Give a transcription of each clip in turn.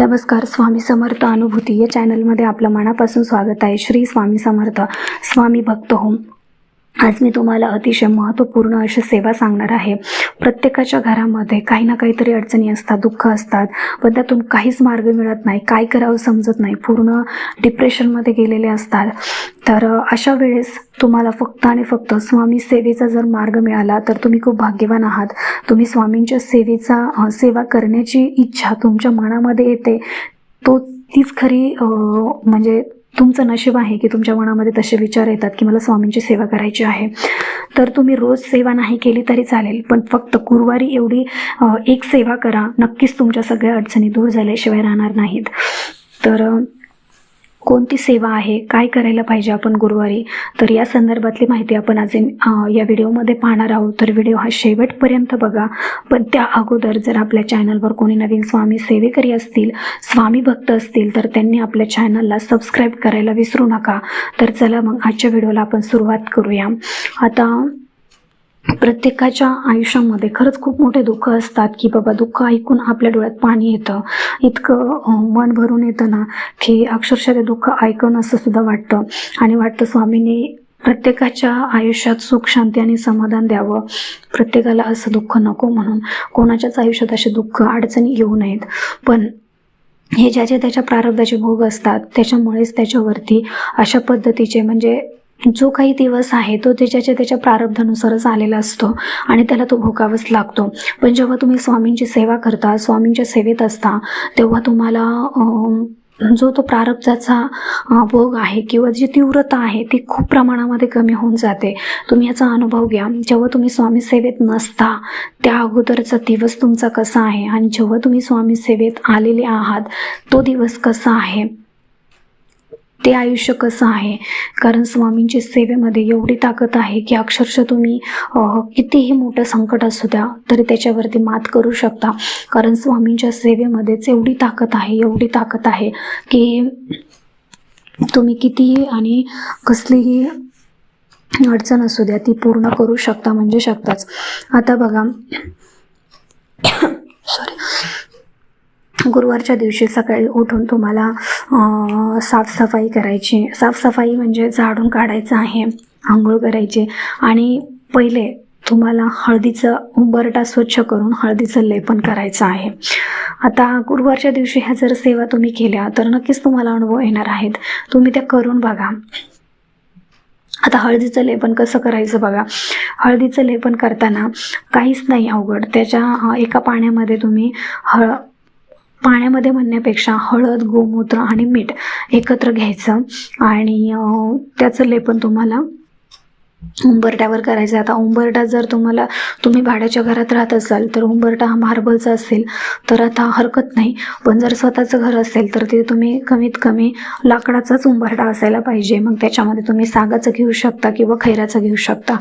नमस्कार स्वामी समर्थ अनुभूती. या चॅनलमध्ये आपलं मनापासून स्वागत आहे. श्री स्वामी समर्थ. स्वामी भक्त होम. आज मी तुम्हाला अतिशय महत्त्वपूर्ण अशी सेवा सांगणार आहे. प्रत्येकाच्या घरामध्ये काही ना काहीतरी अडचणी असतात दुःख असतात पण त्यातून काहीच मार्ग मिळत नाही काय करावं समजत नाही पूर्ण डिप्रेशनमध्ये गेलेले असतात. तर अशा वेळेस तुम्हाला फक्त आणि फक्त स्वामी सेवेचा जर मार्ग मिळाला तर तुम्ही खूप भाग्यवान आहात. तुम्ही स्वामींच्या सेवेचा सेवा करण्याची इच्छा तुमच्या मनामध्ये येते. तो तीच खरी म्हणजे तुमचं नशीब आहे की तुमच्या मनामध्ये तसे विचार येतात की मला स्वामींची सेवा करायची आहे. तर तुम्ही रोज सेवा नाही केली तरी चालेल पण फक्त गुरुवारी एवढी एक सेवा करा. नक्कीच तुमच्या सगळ्या अडचणी दूर झाल्याशिवाय राहणार नाहीत. तर कोणती सेवा आहे काय करायला पाहिजे आपण गुरुवारी? तर या संदर्भातली माहिती आपण आज या व्हिडिओमध्ये पाहणार आहोत. तर व्हिडिओ हा शेवटपर्यंत बघा. पण त्या अगोदर जर आपल्या चॅनलवर कोणी नवीन स्वामी सेवेकरी असतील स्वामी भक्त असतील तर त्यांनी आपल्या चॅनलला सबस्क्राईब करायला विसरू नका. तर चला मग आजच्या व्हिडिओला आपण सुरुवात करूया. आता प्रत्येकाच्या आयुष्यामध्ये खरंच खूप मोठे दुःख असतात की बाबा दुःख ऐकून आपल्या डोळ्यात पाणी येतं. इतकं मन भरून येतं ना की अक्षरशः ते दुःख ऐकून असं सुद्धा वाटतं. आणि वाटतं स्वामींनी प्रत्येकाच्या आयुष्यात सुख शांती आणि समाधान द्यावं. प्रत्येकाला असं दुःख नको म्हणून. कोणाच्याच आयुष्यात असे दुःख अडचणी येऊ नयेत. पण हे ज्याचे त्याच्या प्रारब्धाचे भोग असतात त्याच्यामुळेच त्याच्यावरती अशा पद्धतीचे म्हणजे जो काही दिवस आहे तो त्याच्याच्या त्याच्या प्रारब्धानुसारच आलेला असतो आणि त्याला तो भोगावाच लागतो. पण जेव्हा तुम्ही स्वामींची सेवा करता स्वामींच्या सेवेत असता तेव्हा तुम्हाला जो तो प्रारब्धाचा भोग आहे किंवा जी तीव्रता आहे ती खूप प्रमाणामध्ये कमी होऊन जाते. तुम्ही याचा अनुभव घ्या. जेव्हा तुम्ही स्वामी सेवेत नसता त्या अगोदरचा दिवस तुमचा कसा आहे? आणि जेव्हा तुम्ही स्वामी सेवेत आलेले आहात तो दिवस कसा आहे? ते आयुष्य कसं आहे? कारण स्वामींची सेवेमध्ये एवढी ताकद आहे की अक्षरशः तुम्ही कितीही मोठं संकट असू द्या तरी त्याच्यावरती मात करू शकता. कारण स्वामींच्या सेवेमध्येच एवढी ताकद आहे एवढी ताकद आहे की तुम्ही कितीही आणि कसलीही अडचण असू द्या ती पूर्ण करू शकता म्हणजे शकताच. आता बघा. सॉरी गुरुवारच्या दिवशी सकाळी उठून तुम्हाला साफसफाई करायची. साफसफाई म्हणजे झाडून काढायचं आहे आंघोळ करायची. आणि पहिले तुम्हाला हळदीचं उंबरटा स्वच्छ करून हळदीचं लेपन करायचं आहे. आता गुरुवारच्या दिवशी ह्या जर सेवा तुम्ही केल्या तर नक्कीच तुम्हाला अनुभव येणार आहेत. तुम्ही त्या करून बघा. आता हळदीचं लेपन कसं करायचं बघा. हळदीचं लेपन करताना काहीच नाही अवघड. त्याच्या एका पाण्यामध्ये तुम्ही हळ पाण्यामध्ये म्हणण्यापेक्षा हळद गोमूत्र आणि मीठ एकत्र घ्यायचं. आणि त्याचं लेपन तुम्हाला उंबरट्यावर करायचं आहे. आता उंबरटा जर तुम्हाला तुम्ही भाड्याच्या घरात राहत असाल तर उंबरटा हा मार्बलचा असेल तर आता हरकत नाही. पण जर स्वतःचं घर असेल तर ते तुम्ही कमीत कमी लाकडाचाच उंबरटा असायला पाहिजे. मग त्याच्यामध्ये तुम्ही सागाचं घेऊ शकता किंवा खैराचं घेऊ शकता.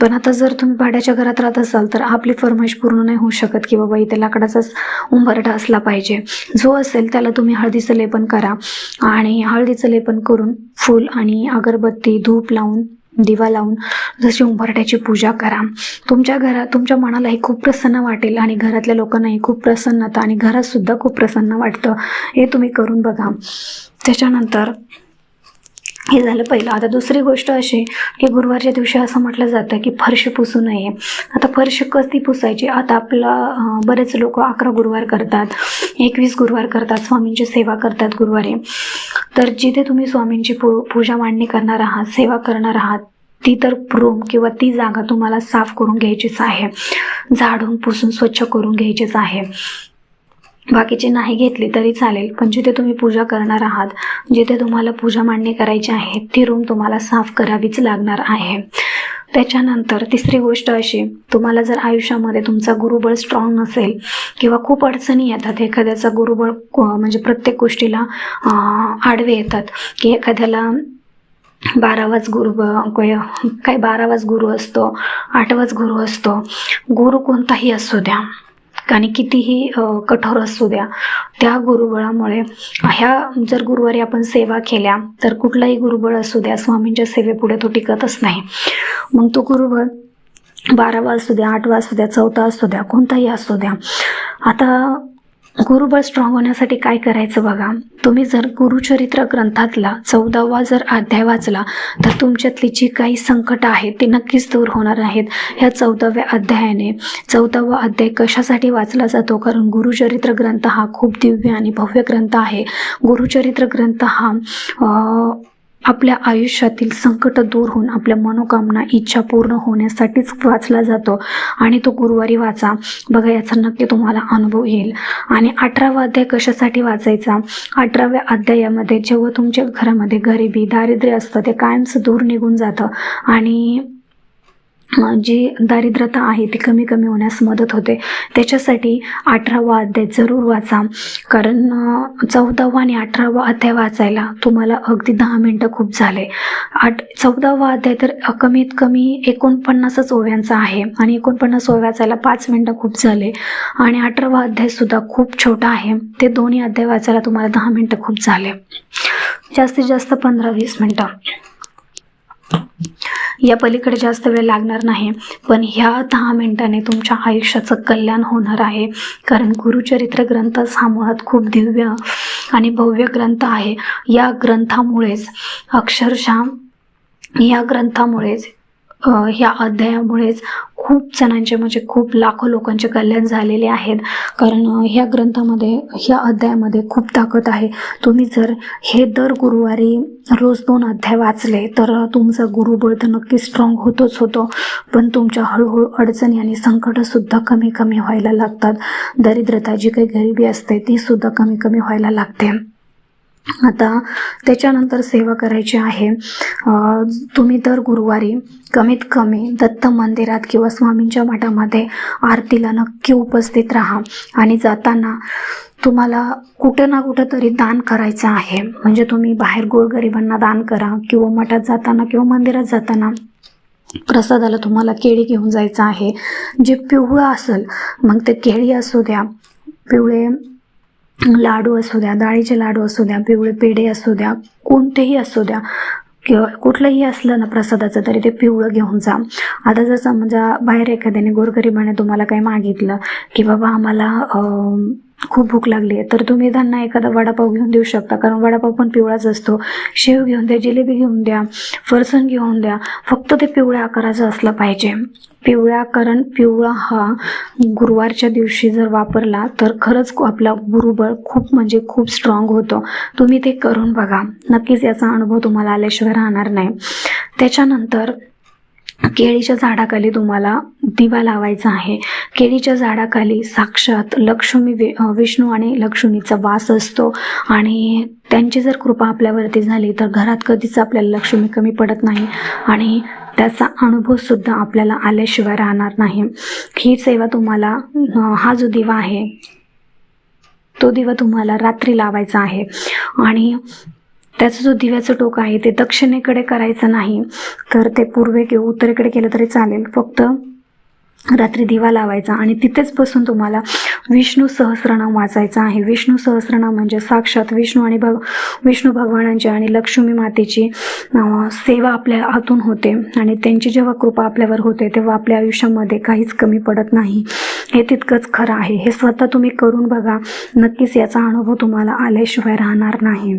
पण आता जर तुम्ही भाड्याच्या घरात राहत असाल तर आपली फरमाईश पूर्ण नाही होऊ शकत की बाबा इथे लाकडाचाच उंबरटा असला पाहिजे. जो असेल त्याला तुम्ही हळदीचं लेपन करा. आणि हळदीचं लेपन करून फूल आणि अगरबत्ती धूप लावून दिवा लावून जशी उंबरट्याची पूजा करा. तुमच्या घरात तुमच्या मनालाही खूप प्रसन्न वाटेल आणि घरातल्या लोकांनाही खूप प्रसन्नता आणि घरातसुद्धा खूप प्रसन्न वाटतं. हे तुम्ही करून बघा. त्याच्यानंतर हे झालं पहिलं. आता दुसरी गोष्ट अशी की गुरुवारच्या दिवशी असं म्हटलं जातं की फरशी पुसू नये. आता फरशी कधी पुसायची? आता आपला बरेच लोक अकरा गुरुवार करतात एकवीस गुरुवार करतात स्वामींची सेवा करतात गुरुवारी. तर जिथे तुम्ही स्वामींची पू पूजा मांडणी करणार आहात सेवा करणार आहात ती तर रूम किंवा ती जागा तुम्हाला साफ करून घ्यायचीच आहे. झाडून पुसून स्वच्छ करून घ्यायचीच आहे. बाकीचे नाही घेतली तरी चालेल. पण जिथे तुम्ही पूजा करणार आहात जिथे तुम्हाला पूजा मांडणी करायची आहे ती रूम तुम्हाला साफ करावीच लागणार आहे. त्याच्यानंतर तिसरी गोष्ट अशी तुम्हाला जर आयुष्यामध्ये तुमचा गुरुबळ स्ट्रॉंग नसेल किंवा खूप अडचणी येतात एखाद्याचा गुरुबळ म्हणजे प्रत्येक गोष्टीला आडवे येतात की एखाद्याला बारावाच गुरु काय बारावाच गुरु असतो आठवाच गुरु असतो गुरु कोणताही असू द्या. आणि कितीही कठोर असू द्या त्या गुरुबळामुळे ह्या जर गुरुवारी आपण सेवा केल्या तर कुठलाही गुरुबळ असू द्या स्वामींच्या सेवेपुढे तो टिकतच नाही. मग तो गुरुबळ बारावा असू द्या आठवा असू द्या चौथा असू द्या कोणताही असू द्या. आता गुरुबळ स्ट्रॉंग होण्यासाठी काय करायचं बघा? तुम्ही जर गुरुचरित्र ग्रंथातला चौदावा जर अध्याय वाचला तर तुमच्यातली जी काही संकट आहेत ती नक्कीच दूर होणार आहेत. ह्या चौदाव्या अध्यायाने चौदावा अध्याय कशासाठी वाचला जातो? कारण गुरुचरित्र ग्रंथ हा खूप दिव्य आणि भव्य ग्रंथ आहे. गुरुचरित्र ग्रंथ हा आपल्या आयुष्यातील संकट दूर होऊन आपल्या मनोकामना इच्छा पूर्ण होण्यासाठीच वाचला जातो आणि तो गुरुवारी वाचा. बघा याचा नक्की तुम्हाला अनुभव येईल. आणि अठरावा अध्याय कशासाठी वाचायचा? अठराव्या अध्यायामध्ये जेव्हा तुमच्या घरामध्ये गरिबी दारिद्र्य असतं ते कायमचं दूर निघून जातं. आणि जी दारिद्रता आहे ती कमी कमी होण्यास मदत होते. त्याच्यासाठी अठरावा अध्याय जरूर वाचा. कारण चौदावा आणि अठरावा अध्याय वाचायला तुम्हाला अगदी दहा मिनटं खूप झाले. आठ चौदावा अध्याय तर कमीत कमी एकोणपन्नासच ओव्यांचा आहे आणि एकोणपन्नास ओव्या वाचायला पाच मिनटं खूप झाले. आणि अठरावा अध्यायसुद्धा खूप छोटा आहे. ते दोन्ही अध्याय वाचायला तुम्हाला दहा मिनटं खूप झाले. जास्तीत जास्त पंधरा वीस मिनटं. या पलीकडे जास्त वेळ लागणार नाही. पण ह्या दहा मिनिटाने तुमच्या आयुष्याचं कल्याण होणार आहे. कारण गुरुचरित्र ग्रंथ हा मुळात खूप दिव्य आणि भव्य ग्रंथ आहे. या ग्रंथामुळेच अक्षरशः या ग्रंथामुळेच ह्या अध्यायामुळेच खूप जणांचे म्हणजे खूप लाखो लोकांचे कल्याण झालेले आहेत. कारण ह्या ग्रंथामध्ये ह्या अध्यायामध्ये खूप ताकद आहे. तुम्ही जर हे दर गुरुवारी रोज दोन अध्याय वाचले तर तुमचा गुरुबळ तर नक्की स्ट्रॉंग होतोच होतो. पण तुमच्या हळूहळू अडचणी आणि संकटंसुद्धा कमी कमी व्हायला लागतात. दरिद्रता जी काही गरिबी असते तीसुद्धा कमी कमी व्हायला लागते. आता त्याच्यानंतर सेवा करायची आहे. तुम्ही दर गुरुवारी कमीत कमी दत्त मंदिरात किंवा स्वामींच्या मठामध्ये आरतीला नक्की उपस्थित राहा. आणि जाताना तुम्हाला कुठं ना कुठं तरी दान करायचं आहे. म्हणजे तुम्ही बाहेर गोरगरिबांना दान करा किंवा मठात जाताना किंवा मंदिरात जाताना प्रसादाला तुम्हाला केळी घेऊन जायचं आहे. जे पिवळं असेल मग ते केळी असू द्या पिवळे लाडू असू द्या डाळीचे लाडू असू द्या पिवळे पेढे असू द्या कोणतेही असू द्या किंवा कुठलंही असलं ना प्रसादाचं तरी ते पिवळं घेऊन जा. आता जर समजा म्हणजे बाहेर एखाद्याने गोरगरिबाने तुम्हाला काही मागितलं की बाबा आम्हाला खूप भूक लागली आहे. तर तुम्ही त्यांना एखादा वडापाव घेऊन देऊ शकता. कारण वडापाव पण पिवळाच असतो. शेव घेऊन द्या जिलेबी घेऊन द्या फरसन घेऊन द्या. फक्त ते पिवळ्या आकाराचं असलं पाहिजे. पिवळ्या कारण पिवळा हा गुरुवारच्या दिवशी जर वापरला तर खरंच आपला गुरुबळ खूप म्हणजे खूप स्ट्रॉंग होतो. तुम्ही ते करून बघा. नक्कीच याचा अनुभव तुम्हाला आल्याशिवाय राहणार नाही. त्याच्यानंतर केळीच्या झाडाखाली तुम्हाला दिवा लावायचा आहे. केळीच्या झाडाखाली साक्षात लक्ष्मी वि विष्णू आणि लक्ष्मीचा वास असतो आणि त्यांची जर कृपा आपल्यावरती झाली तर घरात कधीच आपल्याला लक्ष्मी कमी पडत नाही आणि त्याचा अनुभवसुद्धा आपल्याला आल्याशिवाय राहणार नाही. ही सेवा तुम्हाला हा जो दिवा आहे तो दिवा तुम्हाला रात्री लावायचा आहे. आणि त्याचं जो दिव्याचं टोक आहे ते दक्षिणेकडे करायचं नाही. तर ते पूर्वे किंवा उत्तरेकडे केलं तरी चालेल. फक्त रात्री दिवा लावायचा आणि तिथेच बसून तुम्हाला विष्णू सहस्रनाम वाचायचा आहे. विष्णू सहस्रनाम म्हणजे साक्षात विष्णू आणि भग विष्णू भगवानांची आणि लक्ष्मी मातेची सेवा आपल्या हातून होते. आणि त्यांची जेव्हा कृपा आपल्यावर होते तेव्हा आपल्या आयुष्यामध्ये काहीच कमी पडत नाही. हे तितकंच खरं आहे. हे स्वतः तुम्ही करून बघा. नक्कीच याचा अनुभव तुम्हाला आल्याशिवाय राहणार नाही.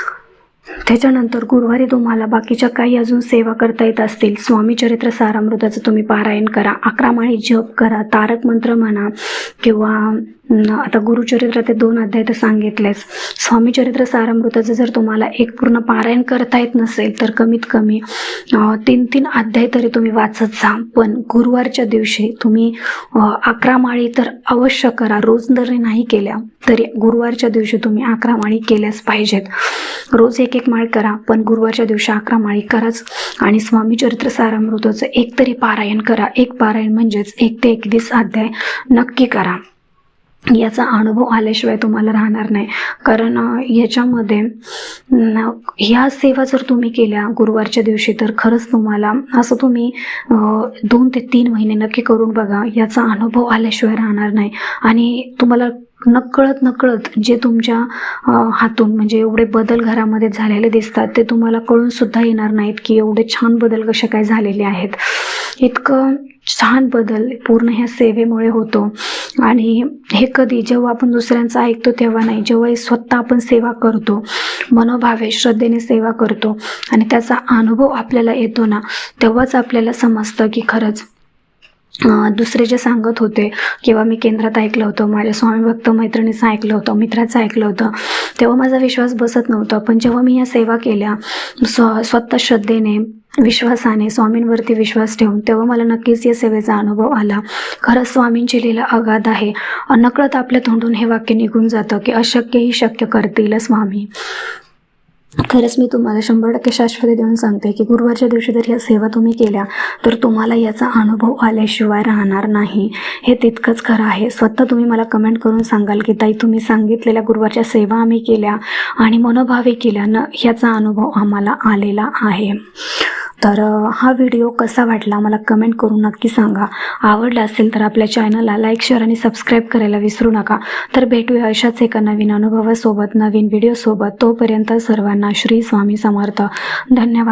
त्याच्यानंतर गुरुवारी तुम्हाला बाकीच्या काही अजून सेवा करता येत असतील. स्वामी चरित्र सारामृताचं तुम्ही पारायण करा. अकरा माळी जप करा. तारक मंत्र म्हणा किंवा आता गुरुचरित्र ते दोन अध्याय तर सांगितलेच. स्वामी चरित्र सारामृताचं जर तुम्हाला एक पूर्ण पारायण करता येत नसेल तर कमीत कमी तीन तीन अध्याय तरी तुम्ही वाचत जा. पण गुरुवारच्या दिवशी तुम्ही अकरा माळी तर अवश्य करा. रोज जरी नाही केल्या तरी गुरुवारच्या दिवशी तुम्ही अकरा माळी केल्याच पाहिजेत. रोज एक एक माळ करा पण गुरुवारच्या दिवशी अकरा माळी कराच आणि स्वामी चरित्र सारामृताचं एक तरी पारायण करा. एक पारायण म्हणजेच एक ते एकवीस अध्याय नक्की करा. याचा अनुभव आल्याशिवाय तुम्हाला राहणार नाही. कारण याच्यामध्ये ह्या सेवा जर तुम्ही केल्या गुरुवारच्या दिवशी तर खरंच तुम्हाला असं तुम्ही दोन ते तीन महिने नक्की करून बघा याचा अनुभव आल्याशिवाय राहणार नाही. आणि तुम्हाला नकळत नकळत जे तुमच्या हातून म्हणजे एवढे बदल घरामध्ये झालेले दिसतात ते तुम्हाला कळून सुद्धा येणार नाहीत की एवढे छान बदल कसे काय झालेले आहेत. इतकं छान बदल पूर्ण ह्या सेवेमुळे होतो. आणि हे कधी जेव्हा आपण दुसऱ्यांचं ऐकतो तेव्हा नाही जेव्हा स्वतः आपण सेवा करतो मनोभावे श्रद्धेने सेवा करतो आणि त्याचा अनुभव आपल्याला येतो ना तेव्हाच आपल्याला समजतं की खरंच दुसरे जे सांगत होते किंवा मी केंद्रात ऐकलं होतं माझ्या स्वामी भक्त मैत्रिणीचं ऐकलं होतं मित्राचं ऐकलं होतं तेव्हा माझा विश्वास बसत नव्हता. पण जेव्हा मी या सेवा केल्या स्व स्वतः श्रद्धेने विश्वासाने स्वामींवरती विश्वास ठेवून तेव्हा मला नक्कीच या सेवेचा अनुभव आला. खरंच स्वामींची लीला अगाध आहे. नकळत आपल्या तोंडून हे वाक्य निघून जातं की अशक्यही शक्य करतील स्वामी. खरंच मी तुम्हाला शंभर टक्के शाश्वती देऊन सांगते की गुरुवारच्या दिवशी जर ह्या सेवा तुम्ही केल्या तर तुम्हाला याचा अनुभव आल्याशिवाय राहणार नाही. हे तितकंच खरं आहे. स्वतः तुम्ही मला कमेंट करून सांगाल की ताई तुम्ही सांगितलेल्या गुरुवारच्या सेवा आम्ही केल्या आणि मनोभावे केल्या. न ह्याचा अनुभव आम्हाला आलेला आहे. तर हा व्हिडिओ कसा वाटला मला कमेंट करून नक्की सांगा. आवडला असेल तर आपल्या चॅनलला लाईक शेअर आणि सबस्क्राईब करायला विसरू नका. तर भेटूया अशाच एका नवीन अनुभवासोबत नवीन व्हिडिओसोबत. तोपर्यंत सर्वांना श्री स्वामी समर्थ. धन्यवाद.